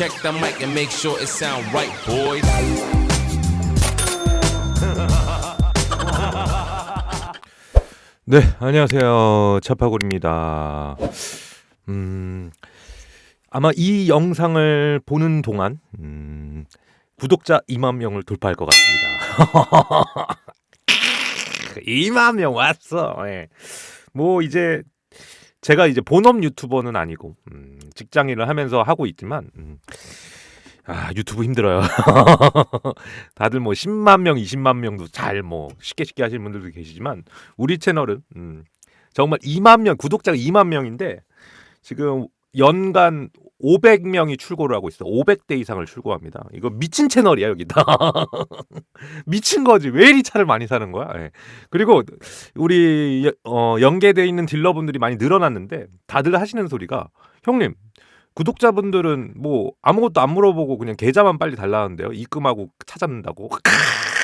Check the mic and make sure it sound right, boys. 네, 안녕하세요. 차파골입니다. 음, 아마 이 영상을 보는 동안, 음, 구독자 2만 명을 돌파할 것 같습니다. 2만 명 왔어. 예. 뭐, 이제, 제가 이제 본업 유튜버는 아니고, 음, 직장 일을 하면서 하고 있지만, 음, 아, 유튜브 힘들어요. 다들 뭐 10만 명, 20만 명도 잘 뭐 쉽게 쉽게 하시는 분들도 계시지만 우리 채널은 음, 정말 2만 명 구독자가 2만 명인데 지금 연간 500명이 출고를 하고 있어. 500대 이상을 출고합니다. 이거 미친 채널이야 여기다. 미친 거지. 왜 이리 차를 많이 사는 거야? 예. 그리고 우리 어, 연계돼 있는 딜러분들이 많이 늘어났는데 다들 하시는 소리가 형님 구독자분들은 뭐 아무것도 안 물어보고 그냥 계좌만 빨리 달라는데요. 입금하고 차 잡는다고.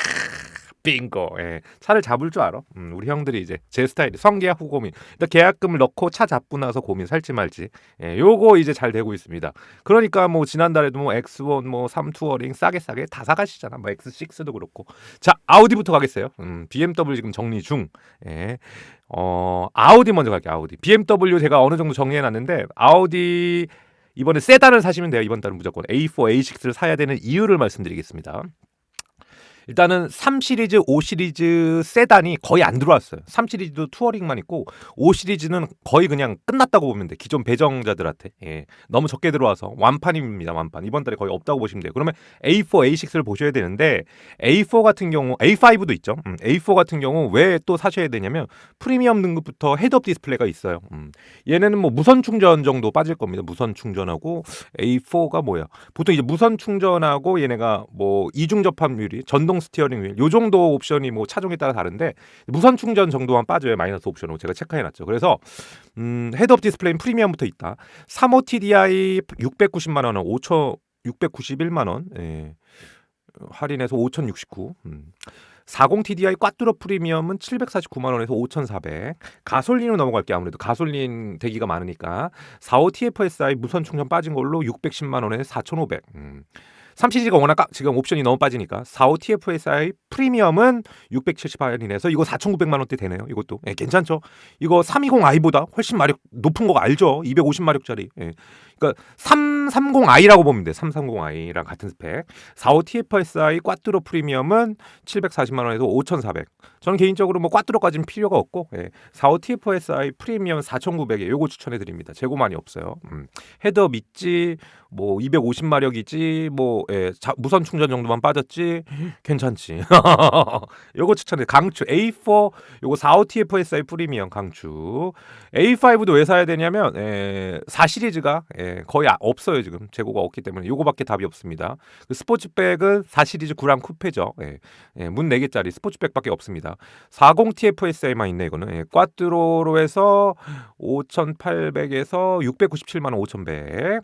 빙고. 예. 차를 잡을 줄 알아. 음, 우리 형들이 이제 제 스타일이 성계약 후 고민. 일단 계약금을 넣고 차 잡고 나서 고민 살지 말지. 예, 요거 이제 잘 되고 있습니다. 그러니까 뭐 지난달에도 뭐 X1 뭐 3투어링 싸게 싸게 다 사가시잖아. 뭐 X6도 그렇고. 자, 아우디부터 가겠어요. 음, BMW 지금 정리 중. 예. 어, 아우디 먼저 갈게요. 아우디. BMW 제가 어느 정도 정리해 놨는데 아우디 이번에 세단을 사시면 돼요. 이번 달은 무조건 A4, A6를 사야 되는 이유를 말씀드리겠습니다. 일단은 3 시리즈, 5 시리즈 세단이 거의 안 들어왔어요. 3 시리즈도 투어링만 있고 5 시리즈는 거의 그냥 끝났다고 보면 돼. 기존 배정자들한테 예. 너무 적게 들어와서 완판입니다. 완판. 이번 달에 거의 없다고 보시면 돼요. 그러면 A4, A6를 보셔야 되는데 A4 같은 경우 A5도 있죠. 음, A4 같은 경우 왜 또 사셔야 되냐면 프리미엄 등급부터 헤드업 디스플레이가 있어요. 음. 얘네는 뭐 무선 충전 정도 빠질 겁니다. 무선 충전하고 A4가 뭐야? 보통 이제 무선 충전하고 얘네가 뭐 이중 접합률이 전동 스티어링 휠, 요 정도 옵션이 뭐 차종에 따라 다른데 무선 충전 정도만 빠져요 마이너스 옵션으로 제가 체크해 놨죠. 그래서 음, 헤드업 디스플레이는 프리미엄부터 있다. 35 TDI 690만 원은 5천 691만 원. 예. 할인해서 5,069. 음. 40 TDI 꽈뚜로 프리미엄은 749만 원에서 5,400. 가솔린으로 넘어갈게 요 아무래도 가솔린 대기가 많으니까 45 TFSI 무선 충전 빠진 걸로 610만 원에 4,500. 음. 3 시리즈가 워낙 까, 지금 옵션이 너무 빠지니까 45 TFSI 프리미엄은 678인에서 이거 4,900만 원대 되네요. 이것도 예, 괜찮죠? 이거 320i보다 훨씬 마력 높은 거 알죠? 250마력짜리. 예. 그러니까 330i라고 보면 돼. 330i랑 같은 스펙. 45 TFSI 꽈뚜로 프리미엄은 740만 원에서 5,400. 저는 개인적으로 뭐 꽈뚜로까지는 필요가 없고 예. 45 TFSI 프리미엄 4,900에 요거 추천해 드립니다. 재고 많이 없어요. 음. 헤드업 있지. 뭐 250마력이지. 뭐 예. 자, 무선 충전 정도만 빠졌지. 괜찮지. 요거 추천해. 강추 A4 요거 45 TFSI 프리미엄 강추. A5도 왜 사야 되냐면 예, 4 시리즈가 예, 거의 아- 없어요 지금 재고가 없기 때문에 요거밖에 답이 없습니다. 그 스포츠백은 4 시리즈 구랑 쿠페죠. 예, 예, 문 4개짜리 스포츠백밖에 없습니다. 40 TFSI만 있네 이거는 예, 꽈뚜로로 해서 5,800에서 697만 원 5,100.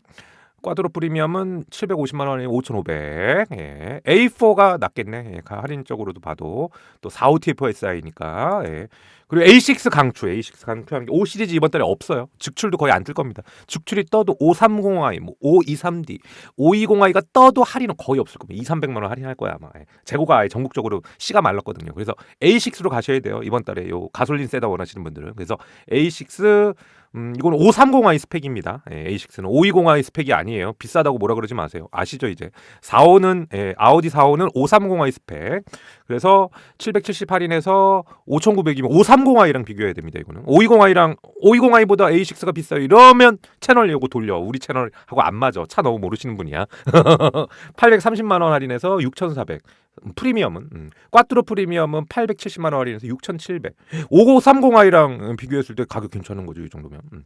꽈드로 프리미엄은 750만 원에 5,500. 예. A4가 낫겠네. 예. 가- 할인적으로도 봐도 또 45 TFSI니까. 예. 그리고 A6 강추, A6 강추하는 게 5 시리즈 이번 달에 없어요. 직출도 거의 안 뜰 겁니다. 직출이 떠도 530i, 뭐 523D, 520i가 떠도 할인은 거의 없을 겁니다. 2, 300만 원 할인할 거야 아마. 예. 재고가 아예 전국적으로 씨가 말랐거든요. 그래서 A6로 가셔야 돼요. 이번 달에 요 가솔린 세다 원하시는 분들은. 그래서 A6 음, 이건 530i 스펙입니다. 예, A6는 520i 스펙이 아니에요. 비싸다고 뭐라 그러지 마세요. 아시죠 이제. 45는 예, 아우디 45는 530i 스펙. 그래서 770 할인해서 5,900이면 530i랑 비교해야 됩니다. 이거는 520i랑 520i보다 A6가 비싸요. 이러면 채널 요거 돌려. 우리 채널하고 안 맞아. 차 너무 모르시는 분이야. 830만 원 할인해서 6,400. 프리미엄은 음. 꽈뚜로 프리미엄은 870만 원 할인해서 6,700. 5030i랑 비교했을 때 가격 괜찮은 거죠 이 정도면. 음.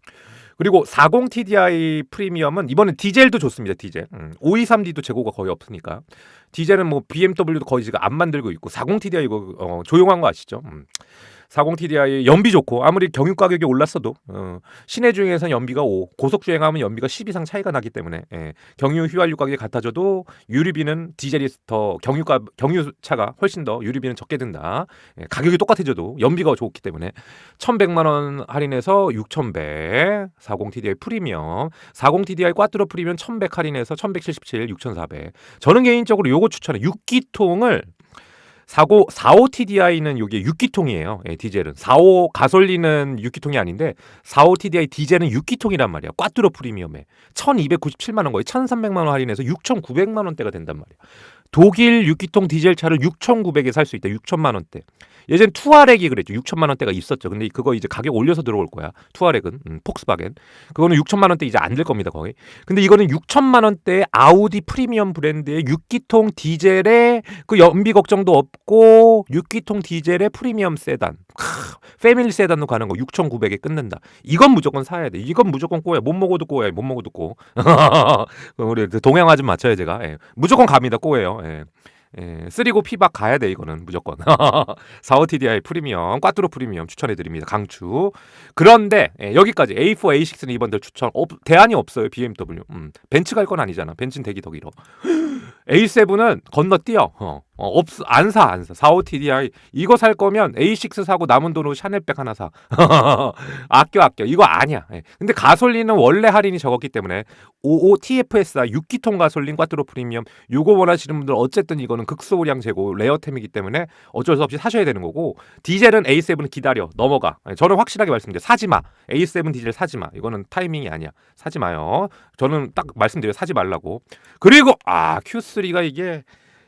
그리고 40 TDI 프리미엄은 이번엔 디젤도 좋습니다. 디젤. 음. 523D도 재고가 거의 없으니까. 디젤은 뭐 BMW도 거의 지금 안 만들고 있고 40 TDI 이거 어, 조용한 거 아시죠? 음. 40 TDI 연비 좋고 아무리 경유 가격이 올랐어도 어, 시내 주행에서는 연비가 5, 고속 주행하면 연비가 10 이상 차이가 나기 때문에 예, 경유 휘발유 가격이 같아져도 유류비는 디젤이 더 경유가 경유차가 훨씬 더 유류비는 적게 든다. 예, 가격이 똑같아져도 연비가 좋기 때문에 1,100만 원 할인해서 6,100, 40 TDI 프리미엄, 40 TDI 꽈트로 프리미엄 1,100 할인해서 1,177, 6,400. 저는 개인적으로 요거 추천해. 6기통을 45, 45 TDI는 요게 6기통이에요. 예, 디젤은. 45 가솔린은 6기통이 아닌데 45 TDI 디젤은 6기통이란 말이야. 꽈뚜로 프리미엄에 1,297만 원 거의 1,300만 원 할인해서 6,900만 원대가 된단 말이야. 독일 6기통 디젤 차를 6,900에 살 수 있다. 6천만 원대. 예전 투아렉이 그랬죠. 6천만 원대가 있었죠. 근데 그거 이제 가격 올려서 들어올 거야. 투아렉은 음, 폭스바겐. 그거는 6천만 원대 이제 안 될 겁니다, 거의. 근데 이거는 6천만 원대의 아우디 프리미엄 브랜드의 6기통 디젤에 그 연비 걱정도 없고 6기통 디젤의 프리미엄 세단. 크, 패밀리 세단으로 가는 거 6,900에 끝낸다. 이건 무조건 사야 돼. 이건 무조건 꼬야. 못 먹어도 꼬야. 못 먹어도 꼬. 우리 동양화 좀 맞춰요, 제가. 예. 무조건 갑니다. 꼬예요. 예. 예, 쓰리고 피박 가야 돼 이거는 무조건. 45 TDI 프리미엄 꽈뚜로 프리미엄 추천해 드립니다 강추. 그런데 예, 여기까지. A4 A6는 이번들 추천 없, 대안이 없어요 BMW 음, 벤츠 갈 건 아니잖아. 벤츠는 대기 더 길어. A7은 건너뛰어. 어, 어, 없, 안 사, 안 사. 45 TDI. 이거 살 거면 A6 사고 남은 돈으로 샤넬백 하나 사. 아껴, 아껴. 이거 아니야. 예. 근데 가솔린은 원래 할인이 적었기 때문에 55 TFSR 6기통 가솔린 꽈트로 프리미엄 요거 원하시는 분들 어쨌든 이거는 극소량 재고 레어템이기 때문에 어쩔 수 없이 사셔야 되는 거고 디젤은 A7은 기다려. 넘어가. 예, 저는 확실하게 말씀드려요. 사지 마. A7 디젤 사지 마. 이거는 타이밍이 아니야. 사지 마요. 저는 딱 말씀드려요. 사지 말라고. 그리고 아, Q3가 이게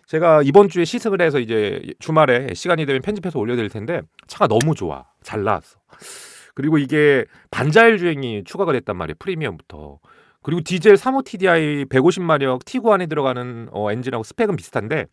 제가 이번 주에 시승을 해서 이제 주말에 시간이 되면 편집해서 올려드릴 텐데 차가 너무 좋아. 잘 나왔어. 그리고 이게 반자율 주행이 추가가 됐단 말이에요 프리미엄부터. 그리고 디젤 35 TDI 150마력 T9 안에 들어가는 어, 엔진하고 스펙은 비슷한데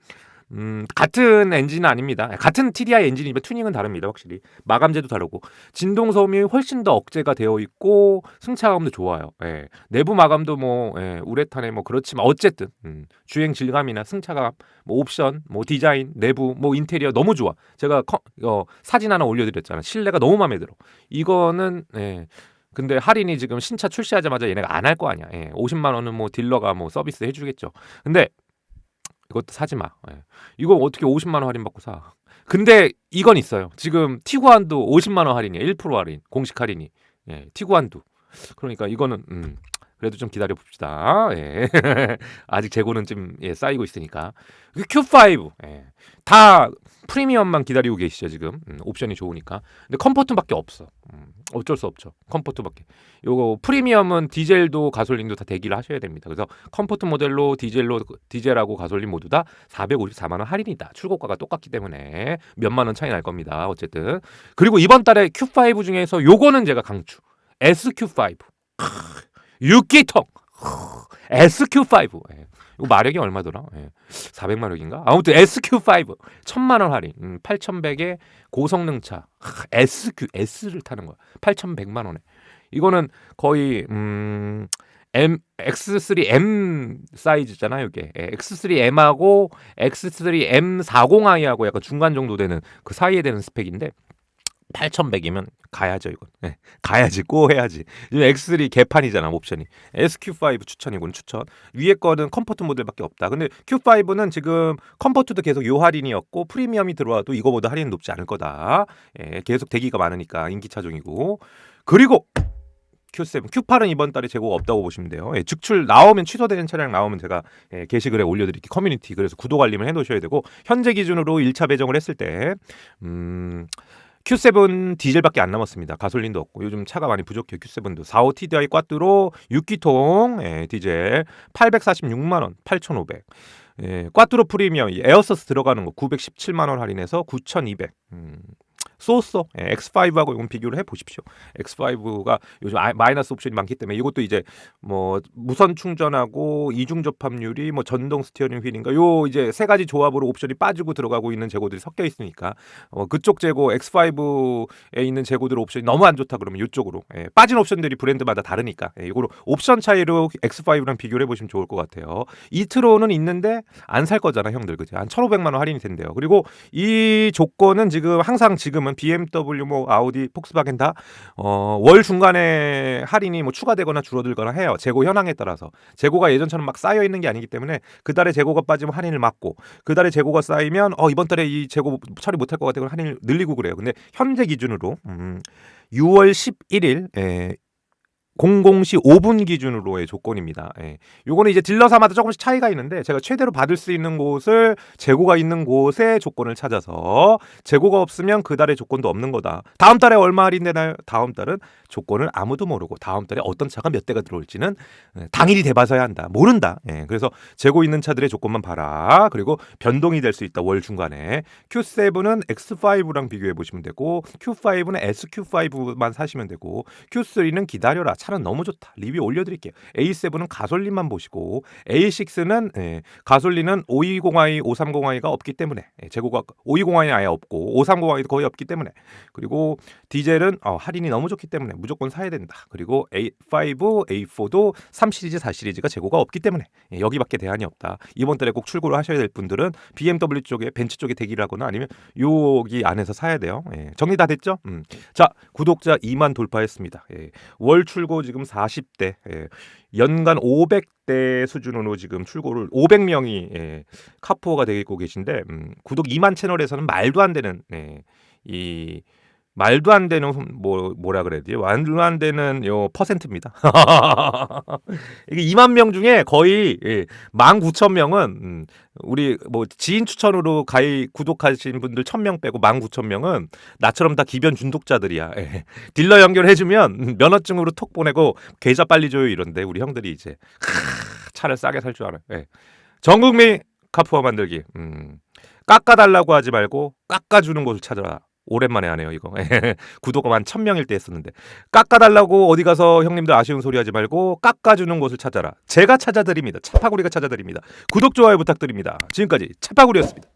음, 같은 엔진은 아닙니다. 같은 TDI 엔진이지만 튜닝은 다릅니다. 확실히 마감재도 다르고 진동 소음이 훨씬 더 억제가 되어 있고 승차감도 좋아요. 예. 내부 마감도 뭐 예, 우레탄에 뭐 그렇지만 어쨌든 음, 주행 질감이나 승차감, 뭐 옵션, 뭐 디자인, 내부, 뭐 인테리어 너무 좋아. 제가 커, 어, 사진 하나 올려드렸잖아. 실내가 너무 마음에 들어. 이거는 예. 근데 할인이 지금 신차 출시하자마자 얘네가 안 할 거 아니야. 예. 50만 원은 뭐 딜러가 뭐 서비스 해주겠죠. 근데 이것도 사지 마. 예. 이거 어떻게 50만 원 할인 받고 사? 근데 이건 있어요. 지금 티구안도 50만 원 할인이야. 1% 할인, 공식 할인이. 예, 티구안도. 그러니까 이거는 음, 그래도 좀 기다려 봅시다. 예. 아직 재고는 좀 예, 쌓이고 있으니까. 그 Q5. 예. 다 프리미엄만 기다리고 계시죠 지금? 음, 옵션이 좋으니까. 근데 컴포트밖에 없어. 음, 어쩔 수 없죠. 컴포트밖에. 요거 프리미엄은 디젤도 가솔린도 다 대기를 하셔야 됩니다. 그래서 컴포트 모델로 디젤로 디젤하고 가솔린 모두 다 454만 원 할인이다. 출고가가 똑같기 때문에 몇만 원 차이 날 겁니다 어쨌든. 그리고 이번 달에 Q5 중에서 요거는 제가 강추. SQ5 6기통. SQ5 예. 이거 마력이 얼마더라? 예. 400마력인가? 아무튼 SQ5 1000만 원 할인. 음, 8,100에 고성능 차. 하, SQ S를 타는 거야. 8,100만 원에. 이거는 거의 음 M X3M 사이즈잖아요, 이게. 예, X3M하고 X3M40i하고 약간 중간 정도 되는 그 사이에 되는 스펙인데 8,100이면 가야죠 이건. 네, 가야지 꼭 해야지. 지금 X3 개판이잖아 옵션이. SQ5 추천이군 추천. 위에 거는 컴포트 모델밖에 없다. 근데 Q5는 지금 컴포트도 계속 요 할인이었고 프리미엄이 들어와도 이거보다 할인은 높지 않을 거다. 예, 계속 대기가 많으니까 인기 차종이고. 그리고 Q7, Q8은 이번 달에 재고가 없다고 보시면 돼요. 예, 즉출 나오면 취소되는 차량 나오면 제가 예, 게시글에 올려드릴게요. 커뮤니티 그래서 구독 알림을 해놓으셔야 되고 현재 기준으로 1차 배정을 했을 때 음. Q7 디젤밖에 안 남았습니다. 가솔린도 없고 요즘 차가 많이 부족해요. Q7도 45 TDI 꽈뚜로 6기통 예, 디젤 846만 원, 8,500. 예, 꽈뚜로 프리미엄 에어서스 들어가는 거 917만 원 할인해서 9,200. 음. 쏘쏘 예, X5하고 이건 비교를 해 보십시오. X5가 요즘 아, 마이너스 옵션이 많기 때문에 이것도 이제 뭐 무선 충전하고 이중 접합률이 뭐 전동 스티어링 휠인가 요 이제 세 가지 조합으로 옵션이 빠지고 들어가고 있는 재고들이 섞여 있으니까 어, 그쪽 재고 X5에 있는 재고들 옵션이 너무 안 좋다 그러면 이쪽으로 예, 빠진 옵션들이 브랜드마다 다르니까 예, 이거로 옵션 차이로 X5랑 비교를 해보시면 좋을 것 같아요. 이트로는 있는데 안 살 거잖아 형들 그죠? 한 1,500만 원 할인이 된대요. 그리고 이 조건은 지금 항상 지금은 지금은 BMW, 뭐 아우디, 폭스바겐 다어월 중간에 할인이 뭐 추가되거나 줄어들거나 해요. 재고 현황에 따라서 재고가 예전처럼 막 쌓여 있는 게 아니기 때문에 그 달에 재고가 빠지면 할인을 막고 그 달에 재고가 쌓이면 어 이번 달에 이 재고 처리 못할 것 같아서 할인을 늘리고 그래요. 근데 현재 기준으로 음, 6월 11일 에, 00시 5분 기준으로의 조건입니다. 예. 요거는 이제 딜러사마다 조금씩 차이가 있는데 제가 최대로 받을 수 있는 곳을 재고가 있는 곳에 조건을 찾아서 재고가 없으면 그 달에 조건도 없는 거다. 다음 달에 얼마 할인되나요? 다음 달은 조건을 아무도 모르고 다음 달에 어떤 차가 몇 대가 들어올지는 예, 당일이 돼봐서야 한다. 모른다. 예. 그래서 재고 있는 차들의 조건만 봐라. 그리고 변동이 될 수 있다. 월 중간에 Q7은 X5랑 비교해 보시면 되고 Q5는 SQ5만 사시면 되고 Q3는 기다려라. 차는 너무 좋다. 리뷰 올려드릴게요. A7은 가솔린만 보시고 A6는 예, 가솔린은 520i, 530i가 없기 때문에 예, 재고가 520i 아예 없고 530i도 거의 없기 때문에 그리고 디젤은 어, 할인이 너무 좋기 때문에 무조건 사야 된다. 그리고 A5, A4도 3 시리즈, 4 시리즈가 재고가 없기 때문에 예, 여기밖에 대안이 없다. 이번 달에 꼭 출고를 하셔야 될 분들은 BMW 쪽에 벤츠 쪽에 대기를 하거나 아니면 여기 안에서 사야 돼요. 예, 정리 다 됐죠? 음. 자 구독자 2만 돌파했습니다. 예, 월 출고 지금 40대, 예, 연간 500대 수준으로 지금 출고를 500명이 예, 카푸어가 되고 계신데 음, 구독 2만 채널에서는 말도 안 되는 예, 이 말도 안 되는 뭐 뭐라 그래야 돼요? 말도 안 되는 요 퍼센트입니다. 이게 2만 명 중에 거의 예, 19,000명은 음, 우리 뭐 지인 추천으로 가입 구독하신 분들 1,000명 빼고 19,000명은 나처럼 다 기변 중독자들이야. 예. 딜러 연결해 주면 면허증으로 톡 보내고 계좌 빨리 줘요 이런데 우리 형들이 이제 크, 차를 싸게 살 줄 알아요. 예. 전국민 카푸어 만들기. 음. 깎아달라고 하지 말고 깎아주는 곳을 찾아라. 오랜만에 하네요 이거. 구독가 한 천명일 때 했었는데. 깎아달라고 어디 가서 형님들 아쉬운 소리 하지 말고 깎아주는 곳을 찾아라. 제가 찾아드립니다. 차파구리가 찾아드립니다. 구독 좋아요 부탁드립니다. 지금까지 차파구리였습니다